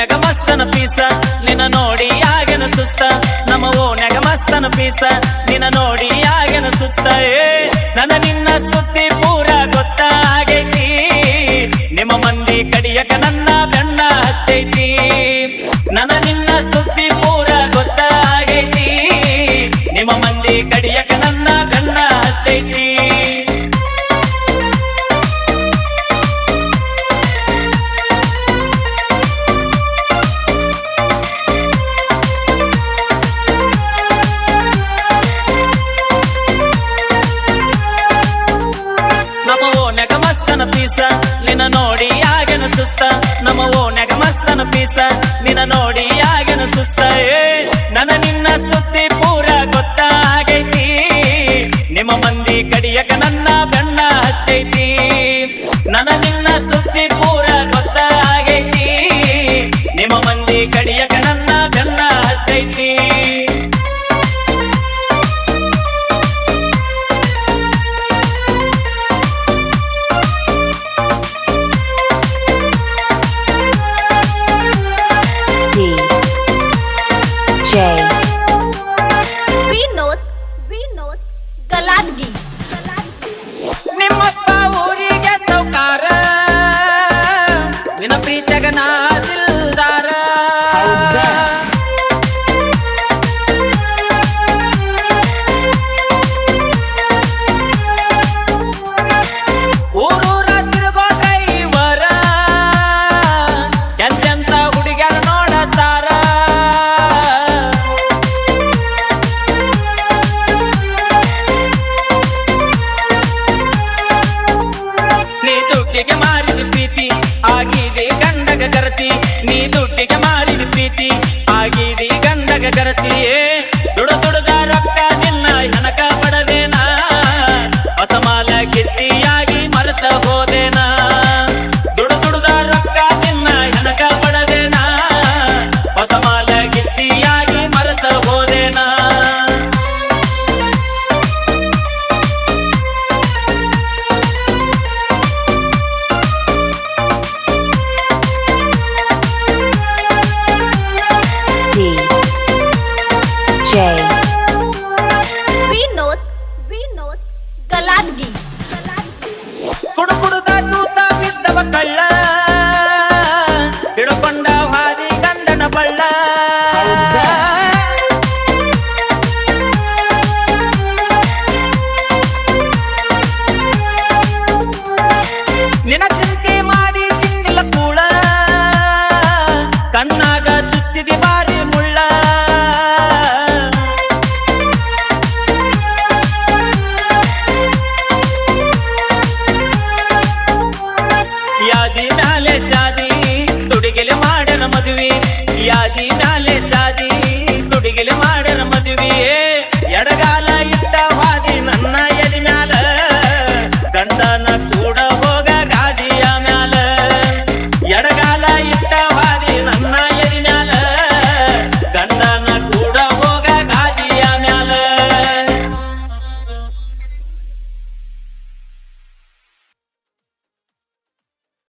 ಓನ್ಯಾಗ piece, ನಿನ್ನ ನೋಡಿ ಆಗನ ಸುಸ್ತ? ನಮ್ಮ ಓನ್ಯಾಗ ಮಸ್ತನ ಪೀಸ, ನಿನ್ನ ನೋಡಿ ಯಾಗೆನ ಸುಸ್ತ? ಏ, ನನ್ನ ನಿನ್ನ ಸುದ್ದಿ ಪೂರ ಗೊತ್ತಾಗೈತಿ ನಿಮ್ಮ ಮಂದಿ ಕಡಿಯಕ ನನ್ನ ಬೆಣ್ಣ ಹತ್ತೈತಿ. ನನ್ನ ನಿನ್ನ ಮಸ್ತ ನಮ ಓ ನೆಗ ಮಸ್ತನ ಪೀಸ. ನಿನ್ನ ನೋಡಿ ಆಗನ ಸುಸ್ತ ನನ್ನ ನಿನ್ನ ಸುದ್ದಿ ಪೂರ ಗೊತ್ತಾಗೈತಿ ನಿಮ್ಮ ಮಂದಿ ಕಡಿಯಕ ನನ್ನ ಬಣ್ಣ ಹತ್ತೈತಿ. ನನ್ನ ನಿನ್ನ ಸುದ್ದಿ ದುಡ್ಡಿಗೆ ಮಾರಿದ ಪ್ರೀತಿ ಆಗಿದೆ ಗಂಡಗ ಗರತಿ. ನೀ ದುಡ್ಡಿಗೆ ಮಾರಿದ ಪ್ರೀತಿ ಆಗಿದೆ ಗಂಡಗ ಗರತಿಯೇ DJ. ವಿನೋದ್ ವಿನೋದ್ ಗಲಾದ್ಗಿ. ಕುಡುಕುಡುದ ತೂತ ಬಿದ್ದವ ಕಳ್ಳ. ಹಿಡುಕೊಂಡ ಭಾರಿ ಗಂಡನ ಬಳ್ಳ. ನಿನ ಚಿಂತೆ ಯಾದಿ ಮ್ಯಾಲೆ ಶಾದಿ ತುಡಿಗೆಲೆ ಮಾಡನ ಮದುವೆ ಯಾದಿ